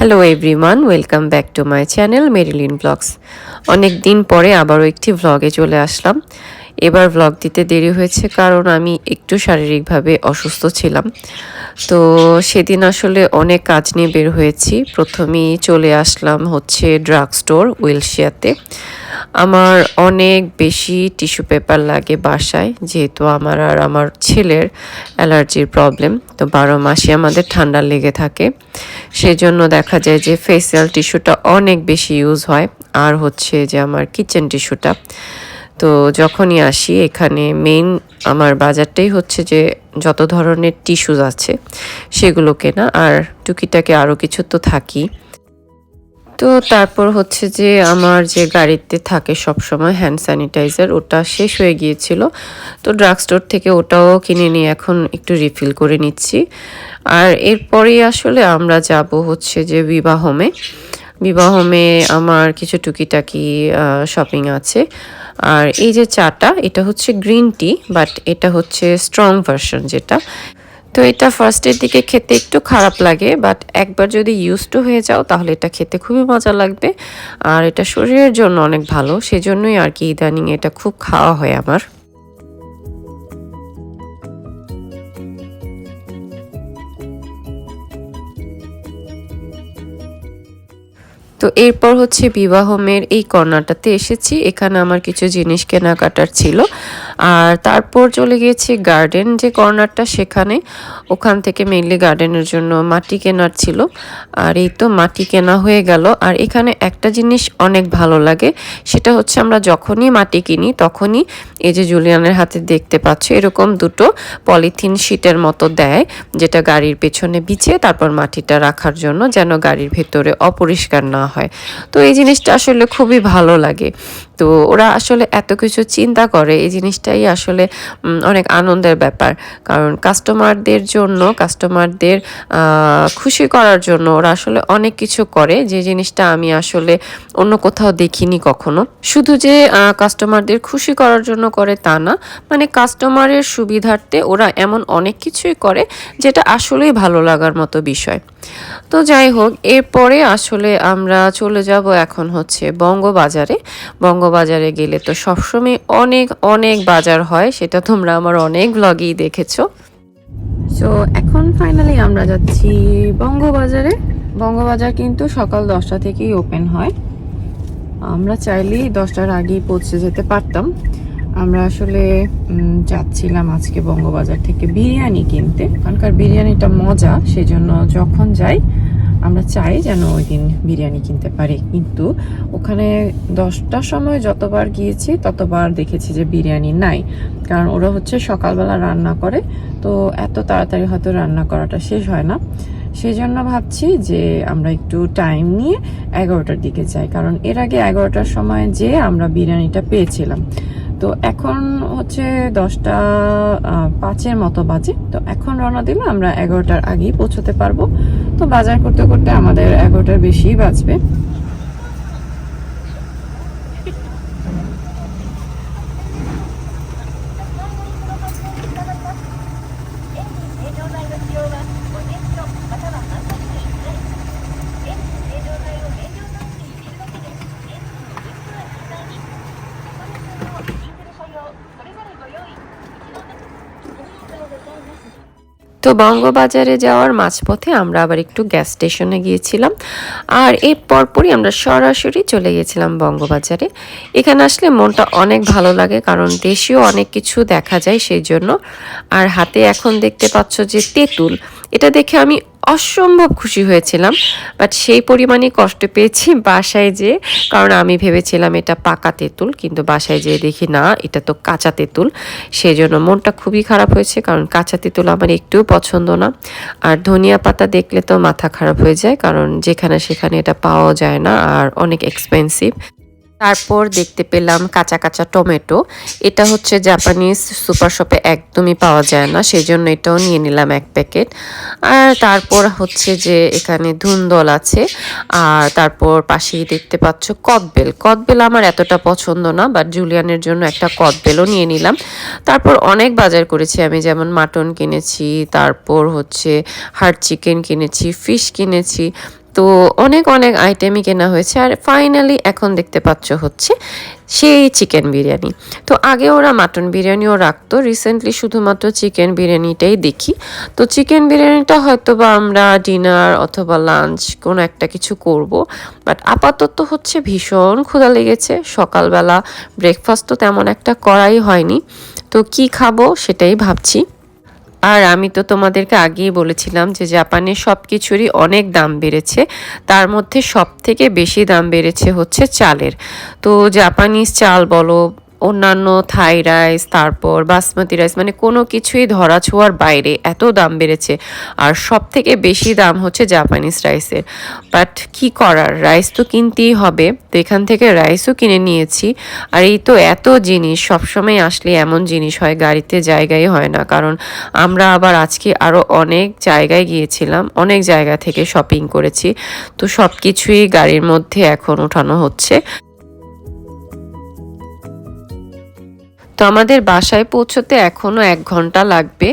Hello everyone welcome back to my channel Marilyn blogs অনেক দিন পরে আবারও একটি ভ্লগে চলে আসলাম। এবার ভ্লগ দিতে দেরি হয়েছে কারণ আমি একটু শারীরিকভাবে অসুস্থ ছিলাম। তো সেদিন আসলে অনেক কাজ নিয়ে বের হয়েছি। প্রথমেই চলে আসলাম হচ্ছে ড্রাগ স্টোর উইলশিয়াতে আমার অনেক বেশি টিস্যু পেপার লাগে বাসায়, যেহেতু আমার আর আমার ছেলের অ্যালার্জির প্রবলেম তো বারো মাসে আমাদের ঠান্ডা লেগে থাকে। সেজন্য দেখা যায় যে ফেসিয়াল টিস্যুটা অনেক বেশি ইউজ হয়। আর হচ্ছে যে আমার কিচেন টিস্যুটা তো যখনই আসি, এখানে মেইন আমার বাজারটাই হচ্ছে যে যত ধরনের টিস্যুস আছে সেগুলো কেনা, আর টুকিটাকে আরও কিছু তো থাকি। তো তারপর হচ্ছে যে আমার যে গাড়িতে থাকে সব সময় হ্যান্ড স্যানিটাইজার ওটা শেষ হয়ে গিয়েছিল। তো ড্রাগ স্টোর থেকে ওটাও কিনে নিয়ে এখন একটু রিফিল করে নিচ্ছি। আর এরপরেই আসলে আমরা যাব হচ্ছে যে বিবাহমে বিবাহমে আমার কিছু টুকিটাকি শপিং আছে। আর এই যে চাটা, এটা হচ্ছে গ্রিন টি বাট এটা হচ্ছে স্ট্রং ভার্সন যেটা। তো এটা ফার্স্টের দিকে খেতে একটু খারাপ লাগে বাট একবার যদি ইউজ টু হয়ে যাও, তাহলে এটা খেতে খুবই মজা লাগবে। আর এটা শরীরের জন্য অনেক ভালো, সেজন্যই আর কি ইদানিং এটা খুব খাওয়া হয় আমার। তো এরপর হচ্ছে বিবাহমের এই কর্নারটাতে এসেছি। এখানে আমার কিছু জিনিস কেনাকাটার ছিল। আর তারপর চলে গিয়েছি গার্ডেন যে কর্নারটা সেখানে। ওখান থেকে মেনলি গার্ডেনের জন্য মাটি কেনার ছিল। আর এই তো মাটি কেনা হয়ে গেল। আর এখানে একটা জিনিস অনেক ভালো লাগে, সেটা হচ্ছে আমরা যখনই মাটি কিনি, তখনই এই যে জুলিয়ানের হাতে দেখতে পাচ্ছ, এরকম দুটো পলিথিন শিটের মতো দেয়, যেটা গাড়ির পেছনে বিছিয়ে তারপর মাটিটা রাখার জন্য যেন গাড়ির ভেতরে অপরিষ্কার না হয়। তো এই জিনিসটা আসলে খুবই ভালো লাগে। তো ওরা আসলে এত কিছু চিন্তা করে, এই জিনিসটাই আসলে অনেক আনন্দের ব্যাপার। কারণ কাস্টমারদের জন্য কাস্টমারদের খুশি করার জন্য ওরা আসলে অনেক কিছু করে। যে জিনিসটা আমি আসলে অন্য কোথাও দেখিনি কখনো। শুধু যে কাস্টমারদের খুশি করার জন্য করে তা না মানে কাস্টমারের সুবিধার্থে ওরা এমন অনেক কিছুই করে, যেটা আসলেই ভালো লাগার মতো বিষয়। তো যাই হোক, এরপরে আসলে আমরা চলে যাব এখন হচ্ছে বঙ্গবাজারে বঙ্গবাজারে গেলে তো সবসময় অনেক অনেক বাজার হয়, সেটা তোমরা আমার অনেক ব্লগেই দেখেছ। সো এখন ফাইনালি আমরা যাচ্ছি বঙ্গবাজারে। বঙ্গবাজার কিন্তু সকাল দশটা থেকেই ওপেন হয়। আমরা চাইলেই দশটার আগেই পৌঁছে যেতে পারতাম। আমরা আসলে যাচ্ছিলাম আজকে বঙ্গবাজার থেকে বিরিয়ানি কিনতে। ওখানকার বিরিয়ানিটা মজা, সেজন্য যখন যাই আমরা চাই যেন ওই দিন বিরিয়ানি কিনতে পারি। কিন্তু ওখানে দশটার সময় যতবার গিয়েছি, ততবার দেখেছি যে বিরিয়ানি নাই। কারণ ওরা হচ্ছে সকালবেলা রান্না করে, তো এত তাড়াতাড়ি হয়তো রান্না করাটা শেষ হয় না। সেই জন্য ভাবছি যে আমরা একটু টাইম নিয়ে এগারোটার দিকে যাই। কারণ এর আগে এগারোটার সময় যে আমরা বিরিয়ানিটা পেয়েছিলাম। তো এখন হচ্ছে দশটা পাঁচের মতো বাজে। তো এখন রওনা দিলে আমরা এগারোটার আগেই পৌঁছতে পারব। তো বাজার করতে করতে আমাদের এগারোটার বেশিই বাজবে। তো বঙ্গবাজারে যাওয়ার মাঝপথে আমরা আবার একটু গ্যাস স্টেশনে গিয়েছিলাম। আর এর পরপরই আমরা সরাসরি চলে গিয়েছিলাম বঙ্গবাজারে। এখানে আসলে মনটা অনেক ভালো লাগে, কারণ দেশীয় অনেক কিছু দেখা যায় সেই জন্য। আর হাতে এখন দেখতে পাচ্ছ যে তেঁতুল, এটা দেখে আমি অসম্ভব খুশি হয়েছিলাম বাট সেই পরিমাণে কষ্ট পেয়েছি বাসায় যে কারণ আমি ভেবেছিলাম এটা পাকা তেঁতুল, কিন্তু বাসায় যেয়ে দেখি না, এটা তো কাঁচা তেঁতুল। সেই জন্য মনটা খুবই খারাপ হয়েছে, কারণ কাঁচা তেঁতুল আমার একটুও পছন্দ না। আর ধনিয়া পাতা দেখলে তো মাথা খারাপ হয়ে যায়, কারণ যেখানে সেখানে এটা পাওয়া যায় না, আর অনেক এক্সপেন্সিভ তারপর দেখতে পেলাম কাঁচা কাঁচা টমেটো। এটা হচ্ছে জাপানিজ সুপার শপে একদমই পাওয়া যায় না সেই জন্য এটাও নিয়ে নিলাম এক প্যাকেট। আর তারপর হচ্ছে যে এখানে ধুন্দল আছে, আর তারপর পাশেই দেখতে পাচ্ছ কদবেল। কদবেল আমার এতটা পছন্দ না বাট জুলিয়ানের জন্য একটা কদবেলও নিয়ে নিলাম। তারপর অনেক বাজার করেছি আমি, যেমন মাটন কিনেছি, তারপর হচ্ছে হার্ড চিকেন কিনেছি, ফিশ কিনেছি। তো অনেক অনেক আইটেমই কেনা হয়েছে। আর ফাইনালি এখন দেখতে পাচ্ছ হচ্ছে সেই চিকেন বিরিয়ানি। তো আগে ওরা মাটন বিরিয়ানিও রাখতো রিসেন্টলি শুধুমাত্র চিকেন বিরিয়ানিটাই দেখি। তো চিকেন বিরিয়ানিটা হয়তো বা আমরা ডিনার অথবা লাঞ্চ কোনো একটা কিছু করব বাট আপাতত হচ্ছে ভীষণ ক্ষুধা লেগেছে। সকালবেলা ব্রেকফাস্ট তো তেমন একটা করাই হয়নি। তো কি খাব সেটাই ভাবছি। আর আমি তো তোমাদেরকে আগেই বলেছিলাম যে জাপানে সব কিছুরই অনেক দাম বেড়েছে। তার মধ্যে সব থেকে বেশি দাম বেড়েছে হচ্ছে চালের। তো জাপানিজ চাল বলো অন্যান্য থাই রাইস তারপর বাসমতি রাইস মানে কোনো কিছুই ধরা ছোঁয়ার বাইরে এত দাম বেড়েছে। আর সব থেকে বেশি দাম হচ্ছে জাপানিজ রাইসের বাট কি করার? রাইস তো কিনতেই হবে। তো এখান থেকে রাইসও কিনে নিয়েছি। আর এই তো এত জিনিস, সবসময় আসলে এমন জিনিস হয়, গাড়িতে জায়গায় হয় না। কারণ আমরা আবার আজকে আরও অনেক জায়গায় গিয়েছিলাম, অনেক জায়গা থেকে শপিং করেছি। তো সব কিছুই গাড়ির মধ্যে এখন ওঠানো হচ্ছে। তো আমাদের বাসায় পৌঁছতে এখনও এক ঘণ্টা লাগবে।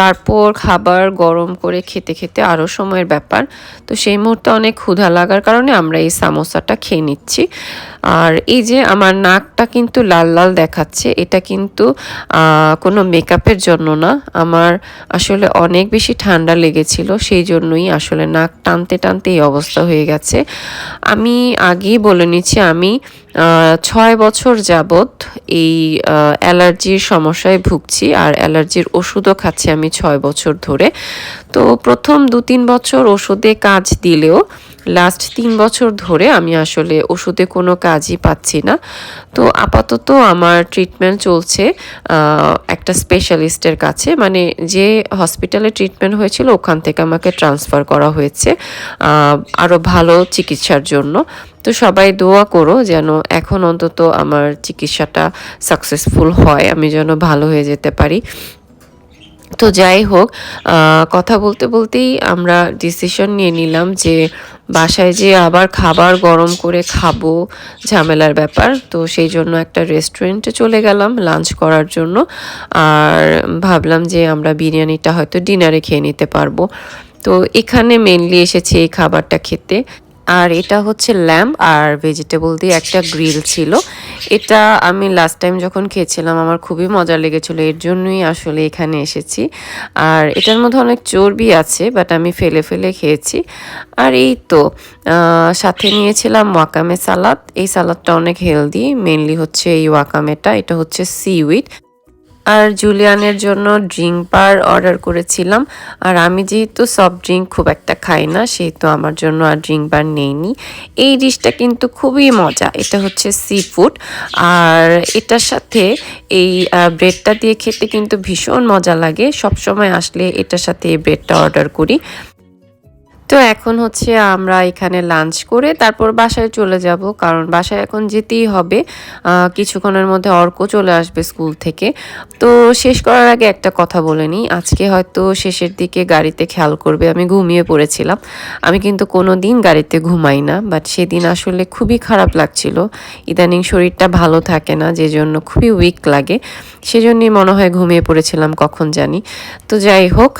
তারপর খাবার গরম করে খেতে খেতে আরও সময়ের ব্যাপার। তো সেই মুহূর্তে অনেক ক্ষুধা লাগার কারণে আমরা এই সামোসাটা খেয়ে নিচ্ছি। আর এই যে আমার নাকটা কিন্তু লাল লাল দেখাচ্ছে, এটা কিন্তু কোনো মেকআপের জন্য না। আমার আসলে অনেক বেশি ঠান্ডা লেগেছিল, সেই জন্যই আসলে নাক টানতে টানতে এই অবস্থা হয়ে গেছে। আমি আগেই বলে নিচ্ছি, আমি ছয় বছর যাবৎ এই অ্যালার্জির সমস্যায় ভুগছি আর অ্যালার্জির ওষুধও খাচ্ছি আমি ছয় বছর ধরে। তো প্রথম দু তিন বছর ওষুধে কাজ দিলেও লাস্ট তিন বছর ধরে আমি আসলে ওষুধে কোনো কাজই পাচ্ছি না। তো আপাতত আমার ট্রিটমেন্ট চলছে একটা স্পেশালিস্টের কাছে। মানে যে হসপিটালে ট্রিটমেন্ট হয়েছিল, ওখান থেকে আমাকে ট্রান্সফার করা হয়েছে আরও ভালো চিকিৎসার জন্য। তো সবাই দোয়া করো যেন এখন অন্তত আমার চিকিৎসাটা সাকসেসফুল হয়, আমি যেন ভালো হয়ে যেতে পারি। তো যাই হোক কথা বলতে বলতেই আমরা ডিসিশন নিয়ে নিলাম যে বাসায় যে আবার খাবার গরম করে খাব ঝামেলার ব্যাপার। তো সেই জন্য একটা রেস্টুরেন্টে চলে গেলাম লাঞ্চ করার জন্য। আর ভাবলাম যে আমরা বিরিয়ানিটা হয়তো ডিনারে খেয়ে নিতে পারব। তো এখানে মেনলি এসেছে এই খাবারটা খেতে। আর এটা হচ্ছে ল্যাম্প আর ভেজিটেবল দিয়ে একটা গ্রিল ছিল। এটা আমি লাস্ট টাইম যখন খেয়েছিলাম, আমার খুবই মজা লেগেছিলো, এর জন্যই আসলে এখানে এসেছি। আর এটার মধ্যে অনেক চর্বি আছে বাট আমি ফেলে ফেলে খেয়েছি। আর এই তো সাথে নিয়েছিলাম ওয়াকামে সালাদ। এই সালাদটা অনেক হেলদি মেনলি হচ্ছে এই ওয়াকামেটা, এটা হচ্ছে সিউইড আর জুলিয়ানের জন্য ড্রিঙ্ক বার অর্ডার করেছিলাম। আর আমি যেহেতু সফট ড্রিঙ্ক খুব একটা খাই না, সেহেতু আমার জন্য আর ড্রিঙ্ক বার নেইনি। এই ডিশটা কিন্তু খুবই মজা, এটা হচ্ছে সি ফুড আর এটার সাথে এই ব্রেডটা দিয়ে খেতে কিন্তু ভীষণ মজা লাগে। সব সময় আসলে এটার সাথে এই ব্রেডটা অর্ডার করি। তো এখন হচ্ছে আমরা এখানে লাঞ্চ করে তারপর বাসায় চলে যাব। কারণ বাসায় এখন যেতেই হবে। কিছুক্ষণের মধ্যে অর্ক চলে আসবে স্কুল থেকে। তো শেষ করার আগে একটা কথা বলে নিই। আজকে হয়তো শেষের দিকে গাড়িতে খেয়াল করবে, আমি ঘুমিয়ে পড়েছিলাম। আমি কিন্তু কোনো দিন গাড়িতে ঘুমাই না বাট সেদিন আসলে খুবই খারাপ লাগছিল। ইদানিং শরীরটা ভালো থাকে না, যে জন্য খুবই উইক লাগে। সেজন্যই মনে হয় ঘুমিয়ে পড়েছিলাম, কখন জানি। তো যাই হোক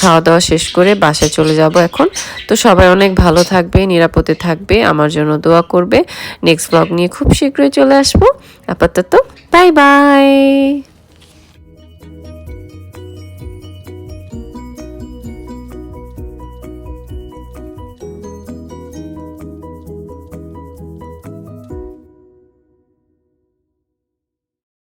খাওয়া দাওয়া শেষ করে বাসায় চলে যাব এখন। তো সবাই অনেক ভালো থাকবে, নিরাপদে থাকবে, আমার জন্য দোয়া করবে। নেক্সট ব্লগ নিয়ে খুব শীঘ্রই চলে আসব। আপাতত বাই বাই